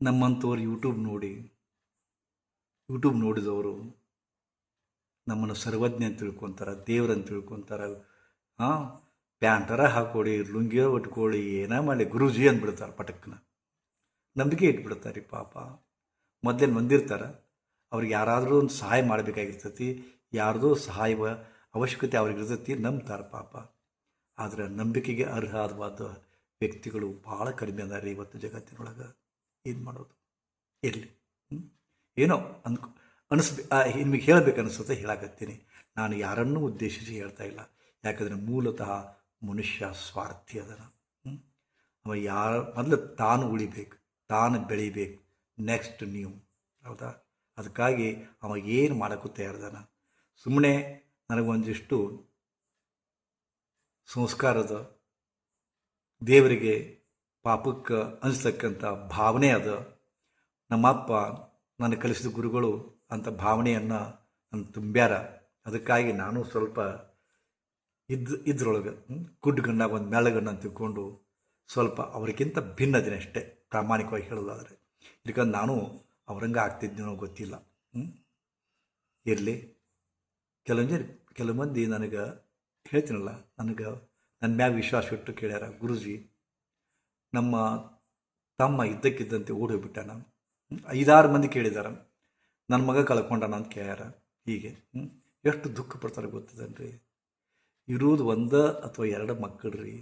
ನಮ್ಮಂಥವ್ರು YouTube ನೋಡಿ YouTube ನೋಡಿದವರು ನಮ್ಮನ್ನು ಸರ್ವಜ್ಞ ಅಂತ ತಿಳ್ಕೊತಾರೆ ದೇವ್ರಂತ ತಿಳ್ಕೊತಾರೆ. ಹಾಂ ಪ್ಯಾಂಟರ ಹಾಕೊಡಿ, ಲುಂಗಿಯ ಒಟ್ಕೊಳ್ಳಿ ಏನೋ ಮಾಡಿ ಗುರುಜಿ ಅಂದ್ಬಿಡ್ತಾರೆ ಪಟಕ್ನ. ನಂಬಿಕೆ ಇಟ್ಬಿಡ್ತಾರೆ ಪಾಪ. ಮೊದಲೇನು ಬಂದಿರ್ತಾರೆ, ಅವ್ರಿಗೆ ಯಾರಾದರೂ ಒಂದು ಸಹಾಯ ಮಾಡಬೇಕಾಗಿರ್ತೈತಿ, ಯಾರ್ದೋ ಸಹಾಯ ಅವಶ್ಯಕತೆ ಅವ್ರಿಗೆ ಇರ್ತೈತಿ, ನಂಬ್ತಾರೆ ಪಾಪ. ಆದರೆ ನಂಬಿಕೆಗೆ ಅರ್ಹವಾದ ವ್ಯಕ್ತಿಗಳು ಭಾಳ ಕಡಿಮೆ ಅದಾರೆ ಇವತ್ತು ಜಗತ್ತಿನೊಳಗೆ. ಏನು ಮಾಡೋದು. ಇರಲಿ. ಏನೋ ಅಂದ್ಕೊ, ಅನಿಸ್ಬೇ ನಿಮಗೆ ಹೇಳಬೇಕು ಅನಿಸುತ್ತೆ ಹೇಳಕತ್ತೀನಿ. ನಾನು ಯಾರನ್ನೂ ಉದ್ದೇಶಿಸಿ ಹೇಳ್ತಾ ಇಲ್ಲ. ಯಾಕಂದರೆ ಮೂಲತಃ ಮನುಷ್ಯ ಸ್ವಾರ್ಥಿ ಅದನ. ಹ್ಮ್? ಅವ ಯಾರ, ಮೊದಲು ತಾನು ಉಳಿಬೇಕು, ತಾನು ಬೆಳಿಬೇಕು ನೆಕ್ಸ್ಟ್ ನೀವು. ಹೌದಾ? ಅದಕ್ಕಾಗಿ ಅವ ಏನು ಮಾಡೋಕ್ಕೂ ತಯಾರದಾನ. ಸುಮ್ಮನೆ ನನಗೊಂದಿಷ್ಟು ಸಂಸ್ಕಾರದ ದೇವರಿಗೆ ಪಾಪಕ್ಕೆ ಅನಿಸ್ತಕ್ಕಂಥ ಭಾವನೆ ಅದು. ನಮ್ಮಪ್ಪ ನನಗೆ ಕಲಿಸಿದ ಗುರುಗಳು ಅಂತ ಭಾವನೆಯನ್ನು ನನ್ನ ತುಂಬ್ಯಾರ. ಅದಕ್ಕಾಗಿ ನಾನು ಸ್ವಲ್ಪ ಇದ್ದು ಇದ್ರೊಳಗೆ ಗಣ್ಣ ಒಂದು ಅಂತ ತಿಳ್ಕೊಂಡು ಸ್ವಲ್ಪ ಅವರಿಗಿಂತ ಭಿನ್ನದಿನ ಅಷ್ಟೇ, ಪ್ರಾಮಾಣಿಕವಾಗಿ ಹೇಳೋದಾದರೆ ಯಾಕಂದ್ರೆ ನಾನು ಅವರಂಗೆ ಆಗ್ತಿದ್ದೀನೋ ಗೊತ್ತಿಲ್ಲ ಇರಲಿ. ಕೆಲವೊಂದು ಕೆಲವು ಮಂದಿ ನನಗೆ ಹೇಳ್ತೀನಲ್ಲ, ನನಗೆ ನನ್ನ ಮ್ಯಾಗ ವಿಶ್ವಾಸ ಇಟ್ಟು ಕೇಳ್ಯಾರ, ಗುರುಜಿ ನಮ್ಮ ತಮ್ಮ ಇದ್ದಕ್ಕಿದ್ದಂತೆ ಓಡಿ ಹೋಗ್ಬಿಟ್ಟಾನ ಹ್ಮ್? ಐದಾರು ಮಂದಿ ಕೇಳಿದಾರೆ. ನನ್ನ ಮಗ ಕಳ್ಕೊಂಡಾನ ಅಂತ ಕೇಳ್ಯಾರ. ಹೀಗೆ ಎಷ್ಟು ದುಃಖ ಪಡ್ತಾರೆ ಗೊತ್ತಿದನ್ರಿ? ಇರುವುದು ಒಂದ ಅಥವಾ ಎರಡು ಮಕ್ಕಳು ರೀ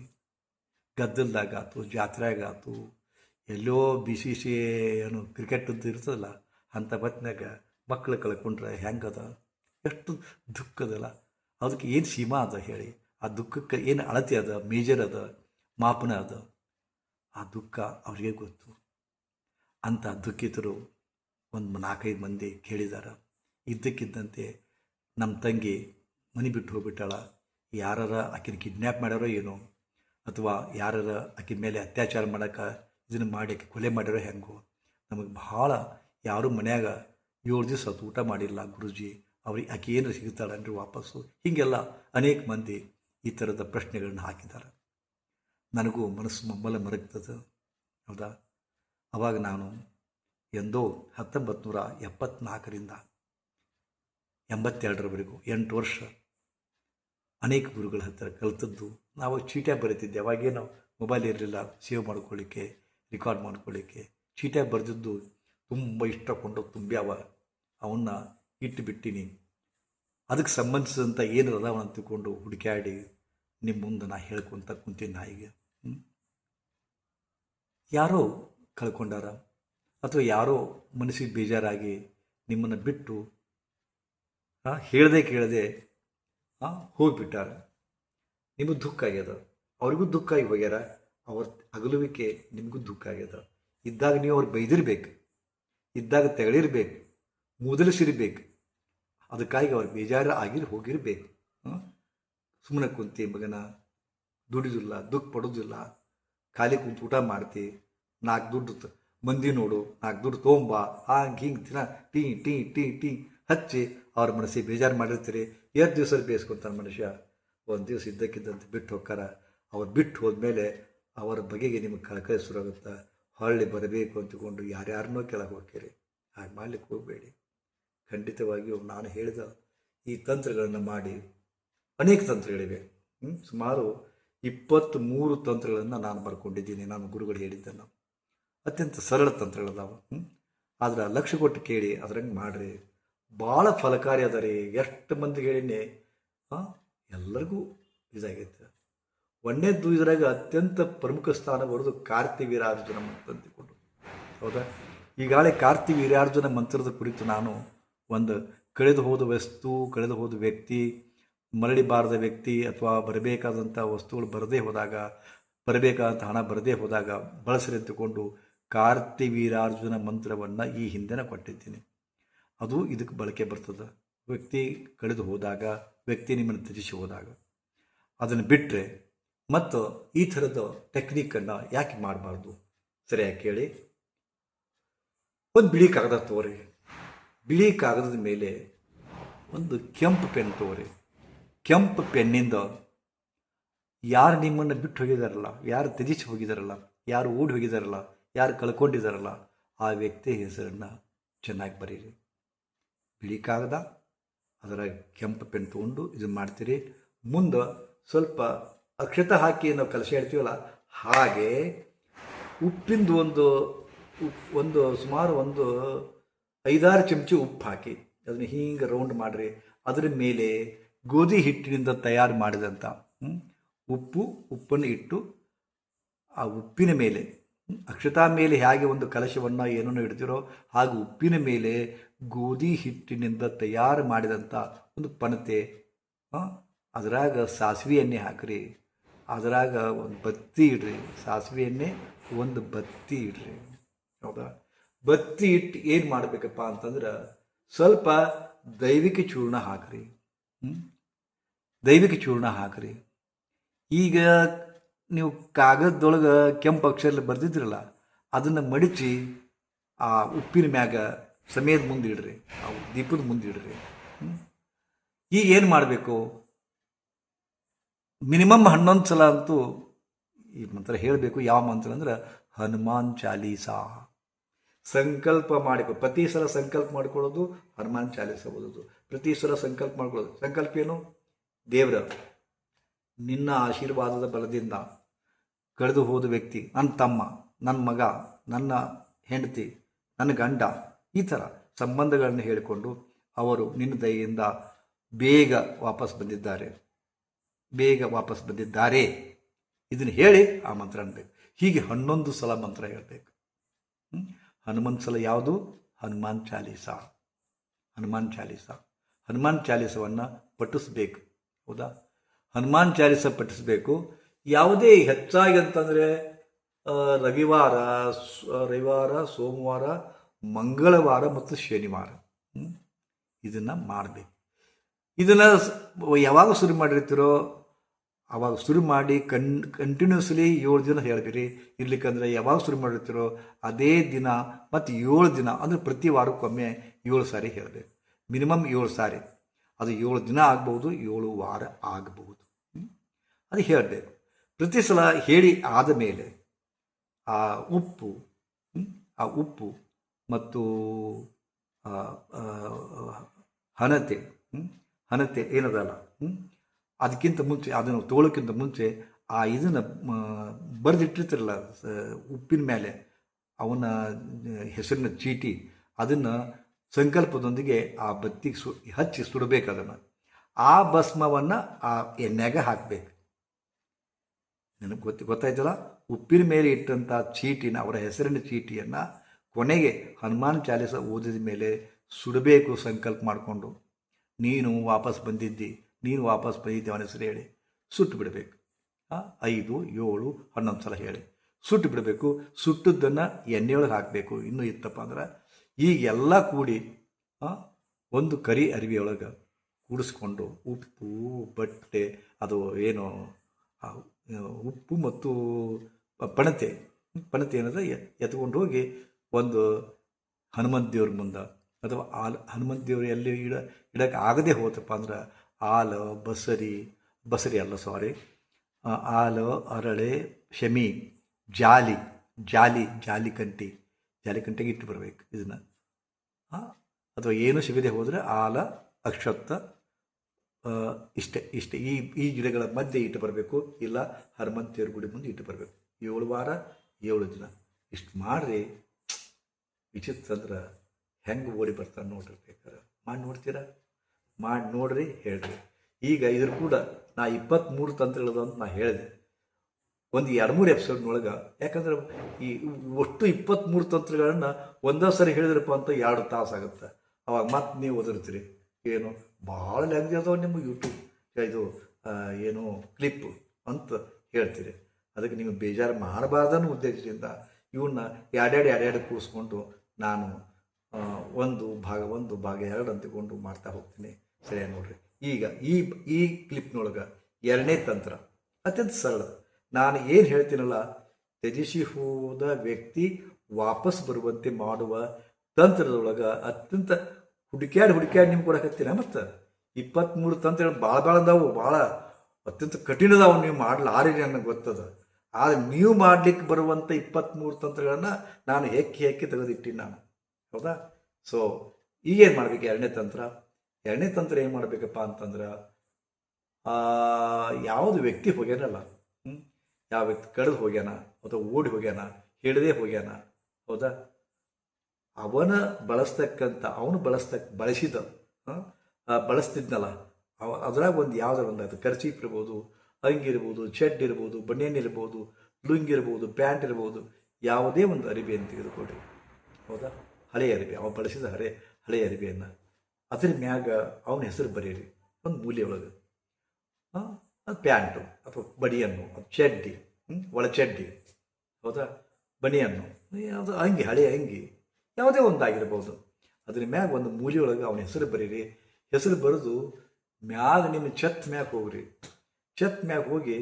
ಗದ್ದಲ್ದಾಗ ಆಯ್ತು ಜಾತ್ರೆಯಾಗ ಆಯ್ತು ಎಲ್ಲೋ ಬಿ ಸಿ ಸಿ ಏನು ಕ್ರಿಕೆಟದ್ದು ಇರ್ತದಲ್ಲ ಅಂಥ ಹೊತ್ನ್ಯಾಗ ಮಕ್ಕಳು ಕಳ್ಕೊಂಡ್ರೆ ಹೆಂಗದ? ಎಷ್ಟು ದುಃಖ ಅದಲ್ಲ. ಅದಕ್ಕೆ ಏನು ಸೀಮಾ ಅದ ಹೇಳಿ. ಆ ದುಃಖಕ್ಕೆ ಏನು ಅಳತೆ ಅದ? ಮೇಜರ್ ಅದ? ಮಾಪನ ಅದ? ಆ ದುಃಖ ಅವ್ರಿಗೆ ಗೊತ್ತು. ಅಂತ ದುಃಖಿತರು ಒಂದು ನಾಲ್ಕೈದು ಮಂದಿ ಕೇಳಿದಾರ. ಇದ್ದಕ್ಕಿದ್ದಂತೆ ನಮ್ಮ ತಂಗಿ ಮನೆ ಬಿಟ್ಟು ಹೋಗ್ಬಿಟ್ಟಾಳ. ಯಾರಾರ ಆಕಿನ ಕಿಡ್ನ್ಯಾಪ್ ಮಾಡ್ಯಾರೋ ಏನೋ, ಅಥವಾ ಯಾರಾರ ಆಕಿನ ಮೇಲೆ ಅತ್ಯಾಚಾರ ಮಾಡೋಕೆ ಇದನ್ನು ಮಾಡಿ ಆಕೆ ಕೊಲೆ ಮಾಡ್ಯಾರೋ ಹೆಂಗೋ, ನಮಗೆ ಭಾಳ ಯಾರೂ ಮನ್ಯಾಗ ಏಳು ದಿವಸ ಅದು ಊಟ ಮಾಡಿಲ್ಲ ಗುರುಜಿ, ಅವ್ರಿಗೆ ಆಕೆ ಏನು ಸಿಗುತ್ತಾಳನ್ರಿ ವಾಪಸ್ಸು. ಹೀಗೆಲ್ಲ ಅನೇಕ ಮಂದಿ ಈ ಥರದ ಪ್ರಶ್ನೆಗಳನ್ನ ಹಾಕಿದ್ದಾರೆ ನನಗೂ ಮನಸ್ಸು ಮಮ್ಮಲ ಮರಗ್ತದೆ. ಹೌದಾ? ಅವಾಗ ನಾನು ಎಂದೋ ಹತ್ತೊಂಬತ್ತು ನೂರ ಎಪ್ಪತ್ನಾಲ್ಕರಿಂದ ಎಂಬತ್ತೆರಡರವರೆಗೂ ಎಂಟು ವರ್ಷ ಅನೇಕ ಗುರುಗಳ ಹತ್ತಿರ ಕಲಿತದ್ದು. ನಾವು ಚೀಟ್ಯಾಗ ಬರೀತಿದ್ದೆ ಅವಾಗೇನು ಮೊಬೈಲ್ ಇರಲಿಲ್ಲ. ಸೇವ್ ಮಾಡ್ಕೊಳ್ಳಿಕ್ಕೆ ರೆಕಾರ್ಡ್ ಮಾಡ್ಕೊಳ್ಳಿಕ್ಕೆ. ಚೀಟ್ಯಾಗ ಬರೆದಿದ್ದು ತುಂಬ ಇಷ್ಟಕೊಂಡು ತುಂಬ್ಯಾವ. ಅವನ್ನ ಇಟ್ಟು ಬಿಟ್ಟಿನಿ. ಅದಕ್ಕೆ ಸಂಬಂಧಿಸಿದಂಥ ಏನು ಅದಾವ ತಿಳ್ಕೊಂಡು ಹುಡುಕಾಡಿ ನಿಮ್ಮ ಮುಂದೆ ನಾ ಹೇಳ್ಕೊತ ಕುಂತೀನಿ ನಾ ಈಗ? ಯಾರೋ ಕಳ್ಕೊಂಡಾರ ಅಥವಾ ಯಾರೋ ಮನಸ್ಸಿಗೆ ಬೇಜಾರಾಗಿ ನಿಮ್ಮನ್ನು ಬಿಟ್ಟು ಹೇಳದೆ ಕೇಳದೆ ಹೋಗಿಬಿಟ್ಟಾರ. ನಿಮಗೆ ದುಃಖ ಆಗ್ಯದ. ಅವ್ರಿಗೂ ದುಃಖ ಆಗಿ ಹೋಗ್ಯಾರ ಅವ್ರ ಅಗಲುವಿಕೆ ನಿಮಗೂ ದುಃಖ ಆಗ್ಯದ. ಇದ್ದಾಗ ನೀವು ಅವ್ರು ಬೈದಿರ್ಬೇಕು. ಇದ್ದಾಗ ತೆಗಳಿರ್ಬೇಕು. ಮೂದಲಿಸಿರ್ಬೇಕು. ಅದಕ್ಕಾಗಿ ಅವ್ರು ಬೇಜಾರು ಆಗಿರ್ ಹೋಗಿರ್ಬೇಕು. ಸುಮ್ಮನೆ ಕುಂತಿ ಮಗನ, ದುಡಿದಿಲ್ಲ ದುಃಖ ಪಡೋದಿಲ್ಲ. ಖಾಲಿ ಕುಂತು ಊಟ ಮಾಡ್ತಿ ನಾಲ್ಕು ದುಡ್ಡು ಮಂದಿ ನೋಡು ನಾಲ್ಕು ದುಡ್ಡು ತೊಗೊಂಬಾ, ಹಾಂಗೆ ಹಿಂಗೆ ದಿನ ಟೀ ಟೀ ಟೀ ಟೀ ಹಚ್ಚಿ ಅವ್ರ ಮನಸ್ಸಿಗೆ ಬೇಜಾರು ಮಾಡಿರ್ತೀರಿ. ಎರಡು ದಿವಸ ಬೇಯಿಸ್ಕೊತಾನೆ ಮನುಷ್ಯ. ಒಂದು ದಿವಸ ಇದ್ದಕ್ಕಿದ್ದಂತೆ ಬಿಟ್ಟು ಹೋಗ್ತಾರ ಅವ್ರು ಬಿಟ್ಟು ಹೋದ್ಮೇಲೆ ಅವರ ಬಗೆಗೆ ನಿಮಗೆ ಕಳಕಳಿ ಶುರುವಾಗುತ್ತೆ ಹೊಳ್ಳಿ ಬರಬೇಕು ಅಂತಕೊಂಡು ಯಾರ್ಯಾರನ್ನೋ ಕೆಳಗೆ ಹೋಗ್ತೀರಿ ಹಾಗೆ ಮಾಡ್ಲಿಕ್ಕೆ ಹೋಗಬೇಡಿ. ಖಂಡಿತವಾಗಿಯೂ ನಾನು ಹೇಳಿದ ಈ ತಂತ್ರಗಳನ್ನು ಮಾಡಿ. ಅನೇಕ ತಂತ್ರಗಳಿವೆ. ಸುಮಾರು ಇಪ್ಪತ್ತ್ ಮೂರು ತಂತ್ರಗಳನ್ನು ನಾನು ಬರ್ಕೊಂಡಿದ್ದೀನಿ, ನಾನು ಗುರುಗಳು ಹೇಳಿದ್ದನ್ನು. ಅತ್ಯಂತ ಸರಳ ತಂತ್ರಗಳದಾವ ಆದ್ರೆ ಲಕ್ಷ್ಯ ಕೊಟ್ಟು ಕೇಳಿ, ಅದ್ರಂಗೆ ಮಾಡ್ರಿ. ಭಾಳ ಫಲಕಾರಿ ಅದ ರೀ, ಎಷ್ಟು ಮಂದಿ ಹೇಳಿನಿ ಎಲ್ಲರಿಗೂ ಇದಾಗೈತೆ. ಒಂದೇದ್ದು ಇದ್ರಾಗ ಅತ್ಯಂತ ಪ್ರಮುಖ ಸ್ಥಾನ ಬರೋದು ಕಾರ್ತಿವೀರಾರ್ಜುನ ಮಂತ್ರ ಅಂತಿಕೊಂಡು ಹೌದಾ? ಈಗಾಗಲೇ ಕಾರ್ತಿ ವೀರಾರ್ಜುನ ಮಂತ್ರದ ಕುರಿತು ನಾನು ಒಂದು ಕಳೆದು ಹೋದ ವಸ್ತು, ಕಳೆದು ಹೋದ ವ್ಯಕ್ತಿ ಮರಳಿ ಬಾರದ ವ್ಯಕ್ತಿ ಅಥವಾ ಬರಬೇಕಾದಂಥ ವಸ್ತುಗಳು ಬರದೇ ಹೋದಾಗ, ಬರಬೇಕಾದಂಥ ಹಣ ಬರದೇ ಹೋದಾಗ ಬಳಸಿರಿ ಅಂತಕೊಂಡು ಕಾರ್ತಿ ವೀರಾರ್ಜುನ ಮಂತ್ರವನ್ನು ಈ ಹಿಂದೆನ ಕೊಟ್ಟಿದ್ದೀನಿ. ಅದು ಇದಕ್ಕೆ ಬಳಕೆ ಬರ್ತದೆ. ವ್ಯಕ್ತಿ ಕಳೆದು ಹೋದಾಗ, ವ್ಯಕ್ತಿ ನಿಮ್ಮನ್ನು ತ್ಯಜಿಸಿ ಹೋದಾಗ. ಅದನ್ನು ಬಿಟ್ಟರೆ ಮತ್ತು ಈ ಥರದ ಟೆಕ್ನಿಕ್ಕನ್ನು ಯಾಕೆ ಮಾಡಬಾರ್ದು? ಸರಿಯಾಗಿ ಕೇಳಿ. ಒಂದು ಬಿಳಿ ಕಾಗದ ತೋರಿ. ಬಿಳಿ ಕಾಗದದ ಮೇಲೆ ಒಂದು ಕೆಂಪು ಪೆನ್ ತೋರಿ. ಕೆಂಪು ಪೆನ್ನಿಂದ ಯಾರು ನಿಮ್ಮನ್ನು ಬಿಟ್ಟು ಹೋಗಿದಾರಲ್ಲ, ಯಾರು ತ್ಯಜಿಸಿ ಹೋಗಿದಾರಲ್ಲ, ಯಾರು ಓಡಿ ಹೋಗಿದಾರಲ್ಲ, ಯಾರು ಕಳ್ಕೊಂಡಿದಾರಲ್ಲ, ಆ ವ್ಯಕ್ತಿಯ ಹೆಸರನ್ನು ಚೆನ್ನಾಗಿ ಬರೀರಿ. ಬಿಳಿ ಕಾಗದ, ಅದರ ಕೆಂಪು ಪೆನ್ ತೊಗೊಂಡು ಇದನ್ನು ಮಾಡ್ತೀರಿ. ಮುಂದೆ ಸ್ವಲ್ಪ ಅಕ್ಷತ ಹಾಕಿ ನಾವು ಕಲಸಿ ಹೇಳ್ತೀವಲ್ಲ, ಹಾಗೆ ಉಪ್ಪಿಂದು ಒಂದು ಉಪ್ಪು ಒಂದು ಸುಮಾರು ಒಂದು ಐದಾರು ಚಮಚಿ ಉಪ್ಪು ಹಾಕಿ, ಅದನ್ನು ಹಿಂಗೆ ರೌಂಡ್ ಮಾಡಿರಿ. ಅದರ ಮೇಲೆ ಗೋಧಿ ಹಿಟ್ಟಿನಿಂದ ತಯಾರು ಮಾಡಿದಂಥ ಉಪ್ಪು, ಉಪ್ಪನ್ನು ಇಟ್ಟು ಆ ಉಪ್ಪಿನ ಮೇಲೆ ಅಕ್ಷತಾ ಮೇಲೆ ಹೇಗೆ ಒಂದು ಕಲಶವನ್ನು ಏನನ್ನು ಇಡ್ತಿರೋ ಹಾಗೆ ಉಪ್ಪಿನ ಮೇಲೆ ಗೋಧಿ ಹಿಟ್ಟಿನಿಂದ ತಯಾರು ಮಾಡಿದಂಥ ಒಂದು ಪಣತೆ ಅದರಾಗ ಸಾಸಿವೆ ಎಣ್ಣೆ ಹಾಕ್ರಿ, ಅದರಾಗ ಒಂದು ಬತ್ತಿ ಇಡ್ರಿ, ಸಾಸಿವೆ ಎಣ್ಣೆ, ಒಂದು ಬತ್ತಿ ಇಡ್ರಿ, ಹೌದಾ ಬತ್ತಿ ಇಟ್ಟು ಏನು ಮಾಡಬೇಕಪ್ಪ ಅಂತಂದ್ರೆ ಸ್ವಲ್ಪ ದೈವಿಕ ಚೂರ್ಣ ಹಾಕ್ರಿ? ದೈವಿಕ ಚೂರ್ಣ ಹಾಕ್ರಿ. ಈಗ ನೀವು ಕಾಗದದೊಳಗೆ ಕೆಂಪು ಅಕ್ಷರಲ್ಲಿ ಬರ್ದಿದ್ರಲ್ಲ, ಅದನ್ನು ಮಡಿಚಿ ಆ ಉಪ್ಪಿನ ಮ್ಯಾಗ ಸಮೇತ ಮುಂದೆ ಇಡ್ರಿ, ಆ ದೀಪದ ಮುಂದೆ ಇಡ್ರಿ. ಈಗ ಏನು ಮಾಡಬೇಕು? ಮಿನಿಮಮ್ ಹನ್ನೊಂದು ಸಲ ಅಂತೂ ಈ ಮಂತ್ರ ಹೇಳಬೇಕು. ಯಾವ ಮಂತ್ರ ಅಂದ್ರೆ ಹನುಮಾನ್ ಚಾಲೀಸಾ. ಸಂಕಲ್ಪ ಮಾಡಿಕೊ, ಪ್ರತಿ ಸಲ ಸಂಕಲ್ಪ ಮಾಡ್ಕೊಳ್ಳೋದು ಹನುಮಾನ್ ಚಾಲೀಸ ಓದೋದು. ಪ್ರತಿ ಸಲ ಸಂಕಲ್ಪ ಮಾಡ್ಕೊಳ್ಳೋದು. ಸಂಕಲ್ಪ ಏನು? ದೇವ್ರ, ನಿನ್ನ ಆಶೀರ್ವಾದದ ಬಲದಿಂದ ಕಳೆದು ಹೋದ ವ್ಯಕ್ತಿ, ನನ್ನ ತಮ್ಮ, ನನ್ನ ಮಗ, ನನ್ನ ಹೆಂಡತಿ, ನನ್ನ ಗಂಡ, ಈ ಥರ ಸಂಬಂಧಗಳನ್ನು ಹೇಳಿಕೊಂಡು ಅವರು ನಿನ್ನ ದಯೆಯಿಂದ ಬೇಗ ವಾಪಸ್ ಬಂದಿದ್ದಾರೆ. ಬೇಗ ವಾಪಸ್ ಬಂದಿದ್ದಾರೆ. ಇದನ್ನು ಹೇಳಿ ಆ ಮಂತ್ರ ಅನ್ಬೇಕು. ಹೀಗೆ ಹನ್ನೊಂದು ಸಲ ಮಂತ್ರ ಹೇಳಬೇಕು. ಹನುಮಂತ ಸಲ ಯಾವುದು? ಹನುಮಾನ್ ಚಾಲೀಸ. ಹನುಮಾನ್ ಚಾಲೀಸ. ಹನುಮಾನ್ ಚಾಲೀಸವನ್ನು ಪಠಿಸ್ಬೇಕು. ಹೌದಾ? ಹನುಮಾನ್ ಚಾಲೀಸ ಪಠಿಸಬೇಕು. ಯಾವುದೇ ಹೆಚ್ಚಾಗಿ ಅಂತಂದರೆ ರವಿವಾರ ರವಿವಾರ, ಸೋಮವಾರ, ಮಂಗಳವಾರ ಮತ್ತು ಶನಿವಾರ? ಇದನ್ನು ಮಾಡಬೇಕು. ಇದನ್ನು ಯಾವಾಗ ಶುರು ಮಾಡಿರ್ತೀರೋ ಆವಾಗ ಶುರು ಮಾಡಿ ಕನ್ ಕಂಟಿನ್ಯೂಸ್ಲಿ ಏಳು ದಿನ ಹೇಳ್ತೀರಿ ಇರ್ಲಿಕ್ಕಂದ್ರೆ ಯಾವಾಗ ಶುರು ಮಾಡಿರ್ತೀರೋ, ಅದೇ ದಿನ ಮತ್ತು ಏಳು ದಿನ, ಅಂದರೆ ಪ್ರತಿ ವಾರಕ್ಕೊಮ್ಮೆ ಏಳು ಸಾರಿ ಹೇಳಬೇಕು. ಮಿನಿಮಮ್ ಏಳು ಸಾರಿ. ಅದು ಏಳು ದಿನ ಆಗ್ಬೋದು, ಏಳು ವಾರ ಆಗಬಹುದು ಅದು ಹೇಳಿದೆ ಪ್ರತಿ ಸಲ ಹೇಳಿ ಆದ ಮೇಲೆ ಆ ಉಪ್ಪು ಆ ಉಪ್ಪು ಮತ್ತು ಹಣತೆ? ಹಣತೆ ಏನದಲ್ಲ? ಅದಕ್ಕಿಂತ ಮುಂಚೆ, ಅದನ್ನು ತೋಳಕ್ಕಿಂತ ಮುಂಚೆ ಆ ಇದನ್ನು ಬರೆದಿಟ್ಟಿರ್ತಾರಲ್ಲ ಉಪ್ಪಿನ ಮೇಲೆ ಅವನ ಹೆಸರಿನ ಚೀಟಿ, ಅದನ್ನು ಸಂಕಲ್ಪದೊಂದಿಗೆ ಆ ಬತ್ತಿಗೆ ಸು, ಹಚ್ಚಿ ಸುಡಬೇಕು ಅದನ್ನು. ಆ ಭಸ್ಮವನ್ನು ಆ ಎಣ್ಣೆಗೆ ಹಾಕಬೇಕು. ನನಗೆ ಗೊತ್ತು, ಗೊತ್ತಾಯ್ತಲ್ಲ? ಉಪ್ಪಿನ ಮೇಲೆ ಇಟ್ಟಂಥ ಚೀಟಿನ, ಅವರ ಹೆಸರಿನ ಚೀಟಿಯನ್ನು ಕೊನೆಗೆ ಹನುಮಾನ್ ಚಾಲಿಸ ಓದಿದ ಮೇಲೆ ಸುಡಬೇಕು ಸಂಕಲ್ಪ ಮಾಡಿಕೊಂಡು. ನೀನು ವಾಪಸ್ ಬಂದಿದ್ದಿ, ನೀನು ವಾಪಸ್ ಬಂದಿದ್ದೆ ಅವನ ಹೆಸರು ಹೇಳಿ. ಸುಟ್ಟು ಬಿಡಬೇಕು. ಐದು, ಏಳು, ಹನ್ನೊಂದು ಸಲ ಹೇಳಿ. ಸುಟ್ಟು ಬಿಡಬೇಕು. ಸುಟ್ಟದ್ದನ್ನು ಎಣ್ಣೆಯೊಳಗೆ ಹಾಕಬೇಕು. ಇನ್ನೂ ಇತ್ತಪ್ಪ ಅಂದ್ರೆ ಈಗೆಲ್ಲ ಕೂಡಿ ಒಂದು ಕರಿ ಅರಿವಿಯೊಳಗೆ ಕೂಡಿಸ್ಕೊಂಡು ಉಪ್ಪು, ಬಟ್ಟೆ, ಅದು ಏನು ಉಪ್ಪು ಮತ್ತು ಪಣತೆ ಪಣತೆ ಏನಂದ್ರೆ ಎತ್ಕೊಂಡು ಹೋಗಿ ಒಂದು ಹನುಮಂತ ದೇವ್ರ ಮುಂದೆ, ಅಥವಾ ಆಲ್, ಹನುಮಂತ ದೇವ್ರು ಎಲ್ಲಿ ಇಡ, ಇಡಕ್ಕೆ ಆಗದೆ ಹೋತಪ್ಪ ಅಂದ್ರೆ ಆಲ ಬಸರಿ ಬಸರಿ ಅಲ್ಲ ಸಾರಿ ಆಲು ಅರಳೆ, ಶಮಿ, ಜಾಲಿ ಜಾಲಿ ಜಾಲಿ ಕಂಟಿ. ಜಾಲಿ ಕಂಟೆಗೆ ಇಟ್ಟು ಬರಬೇಕು ಇದನ್ನ. ಅಥವಾ ಏನು ಸಿಗದೆ ಹೋದರೆ ಆಲ, ಅಕ್ಷತ್ತ ಇಷ್ಟೆ, ಇಷ್ಟೇ. ಈ ಈ ಗಿಡಗಳ ಮಧ್ಯೆ ಇಟ್ಟು ಬರಬೇಕು, ಇಲ್ಲ ಹರ್ಮನ್ ತೇರು ಗುಡಿ ಮುಂದೆ ಇಟ್ಟು ಬರಬೇಕು. ಏಳು ವಾರ, ಏಳು ದಿನ. ಇಷ್ಟು ಮಾಡ್ರಿ. ವಿಚಿತ್ರ ಅಂದ್ರೆ ಹೆಂಗೆ ಓಡಿ ಬರ್ತಾರೆ ನೋಡ್ರಿ ಬೇಕಾರೆ. ಮಾಡಿ ನೋಡ್ತೀರಾ? ಮಾಡಿ ನೋಡ್ರಿ ಹೇಳ್ರಿ. ಈಗ ಇದ್ರ ಕೂಡ ನಾ ಇಪ್ಪತ್ತ್ಮೂರು ತಂತ್ರಗಳದ ಅಂತ ನಾ ಹೇಳಿದೆ. ಒಂದು ಎರಡು ಮೂರು ಎಪಿಸೋಡ್ನೊಳಗೆ ಯಾಕಂದ್ರೆ ಈ ಒಟ್ಟು ಇಪ್ಪತ್ತ್ಮೂರು ತಂತ್ರಗಳನ್ನು ಒಂದೇ ಸರಿ ಹೇಳಿದ್ರಪ್ಪ ಅಂತ ಎರಡು ತಾಸು ಆಗುತ್ತೆ. ಅವಾಗ ಮತ್ತೆ ನೀವು ಓದಿರ್ತೀರಿ. ಏನು? ಭಾಳ ಲ್ಯಾಂಗ್ವೇಜ್ ಅದಾವೆ ನಿಮ್ಮ ಯೂಟ್ಯೂಬ್ ಇದು ಏನು ಕ್ಲಿಪ್ ಅಂತ ಹೇಳ್ತೀರಿ. ಅದಕ್ಕೆ ನೀವು ಬೇಜಾರು ಮಾಡಬಾರ್ದನ್ನೋ ಉದ್ದೇಶದಿಂದ ಇವನ್ನ ಎರಡೆರಡು ಎರಡೆರಡು ಕೂರಿಸ್ಕೊಂಡು ನಾನು ಒಂದು ಭಾಗ ಒಂದು ಭಾಗ ಎರಡು ಅಂತಕೊಂಡು ಮಾಡ್ತಾ ಹೋಗ್ತೀನಿ. ಸರಿಯಾಗಿ ನೋಡ್ರಿ. ಈಗ ಈ ಈ ಕ್ಲಿಪ್ನೊಳಗೆ ಎರಡನೇ ತಂತ್ರ. ಅತ್ಯಂತ ಸರಳ. ನಾನು ಏನು ಹೇಳ್ತೀನಲ್ಲ, ತ್ಯಜಿಸಿ ಹೋದ ವ್ಯಕ್ತಿ ವಾಪಸ್ ಬರುವಂತೆ ಮಾಡುವ ತಂತ್ರದೊಳಗೆ ಅತ್ಯಂತ ಹುಡುಕ್ಯಾಡಿ ಹುಡುಕ್ಯಾಡಿ ನಿಮ್ಗೆ ಕೊಡಕತ್ತೀರ ಮತ್ತು? ಇಪ್ಪತ್ತ್ಮೂರು ತಂತ್ರಗಳು ಭಾಳ ಭಾಳ ಅದಾವು ಭಾಳ ಅತ್ಯಂತ ಕಠಿಣ ಅದಾವು ನೀವು ಮಾಡಲಾರಿ ನನಗೆ ಗೊತ್ತದ. ಆದರೆ ನೀವು ಮಾಡಲಿಕ್ಕೆ ಬರುವಂಥ ಇಪ್ಪತ್ತ್ಮೂರು ತಂತ್ರಗಳನ್ನು ನಾನು ಹೆಕ್ಕಿ ಹೆಕ್ಕಿ ತೆಗೆದಿಟ್ಟಿನಿ ನಾನು. ಹೌದಾ? ಸೊ ಈಗೇನು ಮಾಡಬೇಕು? ಎರಡನೇ ತಂತ್ರ. ಎರಡನೇ ತಂತ್ರ ಏನು ಮಾಡಬೇಕಪ್ಪ ಅಂತಂದ್ರೆ ಯಾವುದು ವ್ಯಕ್ತಿ ಹೋಗ್ಯಾನಲ್ಲ, ಹ್ಮ್? ಯಾವ ವ್ಯಕ್ತಿ ಕಳೆದು ಹೋಗ್ಯಾನ ಅಥವಾ ಓಡಿ ಹೋಗ್ಯಾನ, ಹಿಡದೆ ಹೋಗ್ಯಾನ, ಹೌದಾ? ಅವನ ಬಳಸ್ತಕ್ಕಂಥ ಅವನು ಬಳಸ್ತಕ್ಕ ಬಳಸಿದ ಬಳಸ್ತಿದ್ನಲ್ಲ, ಅವ ಅದ್ರಾಗ ಒಂದು ಯಾವ್ದಾರ ಒಂದು ಅದು ಕರ್ಚೀಪ್ ಇರ್ಬೋದು, ಅಂಗಿ ಇರ್ಬೋದು ಚೆಡ್ ಇರ್ಬೋದು ಬನಿಯನ್ ಇರ್ಬೋದು, ಲುಂಗಿ ಇರ್ಬೋದು, ಪ್ಯಾಂಟ್ ಇರ್ಬೋದು, ಯಾವುದೇ ಒಂದು ಅರಿವೆಯನ್ನು ತೆಗೆದುಕೊಡ್ರಿ ಹೌದಾ? ಹಳೆಯ ಅರಿವೆ. ಅವ ಬಳಸಿದ ಹಳೆ ಹಳೆಯ ಅರಿವೆಯನ್ನು. ಅದ್ರ ಮ್ಯಾಗ ಅವನ ಹೆಸರು ಬರೀರಿ. ಒಂದು ಮೂಲೆ ಒಳಗೆ. ಅದು ಪ್ಯಾಂಟು ಅಥವಾ ಬಡಿಯನ್ನು ಅದು ಚಡ್ಡಿ? ಒಳ ಚಡ್ಡಿ ಹೌದಾ? ಬನಿಯನ್ನು ಅದು ಅಂಗಿ, ಹಳೆ ಅಂಗಿ, ಯಾವುದೇ ಒಂದಾಗಿರ್ಬೋದು. ಅದ್ರ ಮ್ಯಾಗ ಒಂದು ಮೂಲೆಯೊಳಗೆ ಅವನ ಹೆಸರು ಬರೀರಿ. ಹೆಸರು ಬರೆದು ಮ್ಯಾಗ ನಿಮ್ಮ ಛತ್ ಮ್ಯಾಗ ಹೋಗ್ರಿ. ಛತ್ ಮ್ಯಾಗ ಹೋಗಿ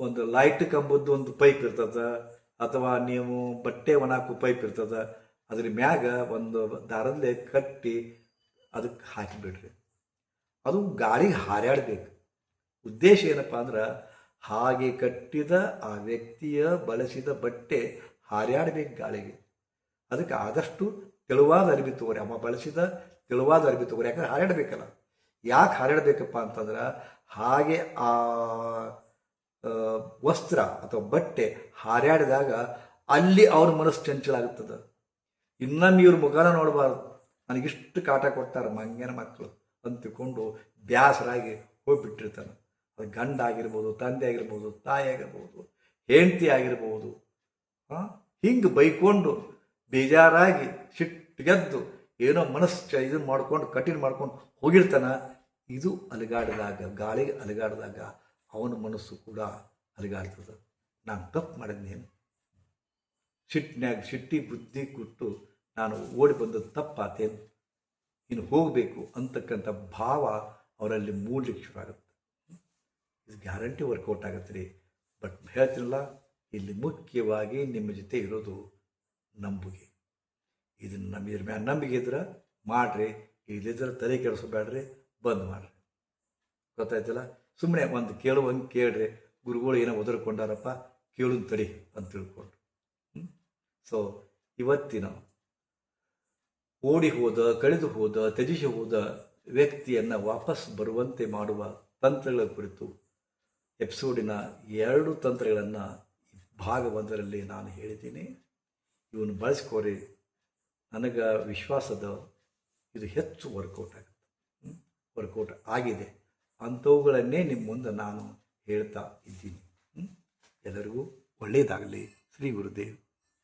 ಒಂದು ಲೈಟ್ ಕಂಬದ್ದು ಒಂದು ಪೈಪ್ ಇರ್ತದ, ಅಥವಾ ನೀವು ಬಟ್ಟೆ ಒಣಾಕು ಪೈಪ್ ಇರ್ತದ, ಅದ್ರ ಮ್ಯಾಗ ಒಂದು ದಾರದಲ್ಲೇ ಕಟ್ಟಿ ಅದಕ್ಕೆ ಹಾಕಿಬಿಡ್ರಿ. ಅದು ಗಾಳಿಗೆ ಹಾರಾಡಬೇಕು ಉದ್ದೇಶ ಏನಪ್ಪ ಅಂದ್ರೆ ಹಾಗೆ ಕಟ್ಟಿದ ಆ ವ್ಯಕ್ತಿಯ ಬಳಸಿದ ಬಟ್ಟೆ ಹಾರಾಡಬೇಕು ಗಾಳಿಗೆ. ಅದಕ್ಕೆ ಆದಷ್ಟು ತೆಳುವಾದ ಅರಿವಿ ತಗೋರಿ. ಅಮ್ಮ ಬಳಸಿದ ತೆಳುವಾದ ಅರಿವಿ ತಗೋರಿ. ಯಾಕಂದ್ರೆ ಹಾರಾಡಬೇಕಲ್ಲ ಯಾಕೆ ಹಾರಾಡಬೇಕಪ್ಪ ಅಂತಂದ್ರೆ ಹಾಗೆ ಆ ವಸ್ತ್ರ ಅಥವಾ ಬಟ್ಟೆ ಹಾರಾಡಿದಾಗ ಅಲ್ಲಿ ಅವ್ರ ಮನಸ್ಸು ಚಂಚಲ ಆಗುತ್ತದೆ. ಇನ್ನೊಮ್ಮೆ ಇವ್ರ ಮುಖನ ನೋಡಬಾರ್ದು. ನನಗಿಷ್ಟು ಕಾಟ ಕೊಡ್ತಾರೆ ಮಂಗನ ಮಕ್ಕಳು ಅಂತ ತಿಳ್ಕೊಂಡು ಬ್ಯಾಸರಾಗಿ ಹೋಗ್ಬಿಟ್ಟಿರ್ತಾನೆ. ಅದು ಗಂಡ ಆಗಿರ್ಬೋದು ತಂದೆ ಆಗಿರ್ಬೋದು ತಾಯಿ ಆಗಿರ್ಬೋದು ಹೆಂಡತಿ ಆಗಿರ್ಬೋದು ಹಿಂಗೆ ಬೈಕೊಂಡು ಬೇಜಾರಾಗಿ ಸಿಟ್ಟಿಗೆದ್ದು ಏನೋ ಮನಸ್ಸು ಇದು ಮಾಡ್ಕೊಂಡು, ಕಠಿಣ ಮಾಡ್ಕೊಂಡು ಹೋಗಿರ್ತಾನ, ಇದು ಅಲಗಾಡಿದಾಗ, ಗಾಳಿಗೆ ಅಲಗಾಡಿದಾಗ ಅವನ ಮನಸ್ಸು ಕೂಡ ಅಲಗಾಡ್ತದೆ. ನಾನು ತಪ್ಪು ಮಾಡಿದ್ನೇನು ಸಿಟ್ಟಿನಾಗ ಸಿಟ್ಟಿ ಬುದ್ಧಿ ಕೊಟ್ಟು ನಾನು ಓಡಿ ಬಂದದ್ದು ತಪ್ಪಾತೇನು? ಇನ್ನು ಹೋಗಬೇಕು ಅಂತಕ್ಕಂಥ ಭಾವ ಅವರಲ್ಲಿ ಮೂಡ್ಲಿಕ್ಕೆ ಶುರು ಆಗುತ್ತೆ. ಇದು ಗ್ಯಾರಂಟಿ ವರ್ಕೌಟ್ ಆಗುತ್ತೆ ರೀ. ಬಟ್ ಹೇಳ್ತಿರಲ್ಲ, ಇಲ್ಲಿ ಮುಖ್ಯವಾಗಿ ನಿಮ್ಮ ಜೊತೆ ಇರೋದು ನಂಬಿಕೆ ಇದನ್ನು ನಮ್ಮ ಇದ್ರ ಮ್ಯಾಲೆ ನಂಬಿಕೆ ಇದ್ರೆ ಮಾಡಿರಿ, ಇಲ್ಲಿದ್ರೆ ತಲೆ ಕೆಡಿಸ್ಬೇಡ್ರಿ ಬಂದ್ ಮಾಡ್ರಿ. ಗೊತ್ತಾಯ್ತಲ್ಲ? ಸುಮ್ಮನೆ ಒಂದು ಕೇಳುವಂಗೆ ಕೇಳ್ರಿ, ಗುರುಗಳು ಏನೋ ಒದರ್ಕೊಂಡಾರಪ್ಪ, ಕೇಳುನ್ ತಡಿ ಅಂತ ತಿಳ್ಕೊಂಡು ಸೊ ಇವತ್ತಿನ ಓಡಿ ಹೋದ, ಕಳೆದು ಹೋದ, ತ್ಯಜಿಸಿ ಹೋದ ವ್ಯಕ್ತಿಯನ್ನು ವಾಪಸ್ ಬರುವಂತೆ ಮಾಡುವ ತಂತ್ರಗಳ ಕುರಿತು ಎಪಿಸೋಡಿನ ಎರಡು ತಂತ್ರಗಳನ್ನು ಭಾಗ ಒಂದರಲ್ಲಿ ನಾನು ಹೇಳಿದ್ದೀನಿ. ಇವನು ಬಳಸ್ಕೋರಿ. ನನಗೆ ವಿಶ್ವಾಸದ ಇದು ಹೆಚ್ಚು ವರ್ಕೌಟ್ ಆಗುತ್ತೆ. ವರ್ಕೌಟ್ ಆಗಿದೆ. ಅಂಥವುಗಳನ್ನೇ ನಿಮ್ಮ ಮುಂದೆ ನಾನು ಹೇಳ್ತಾ ಇದ್ದೀನಿ? ಎಲ್ಲರಿಗೂ ಒಳ್ಳೆಯದಾಗಲಿ ಶ್ರೀ ಗುರುದೇವ್.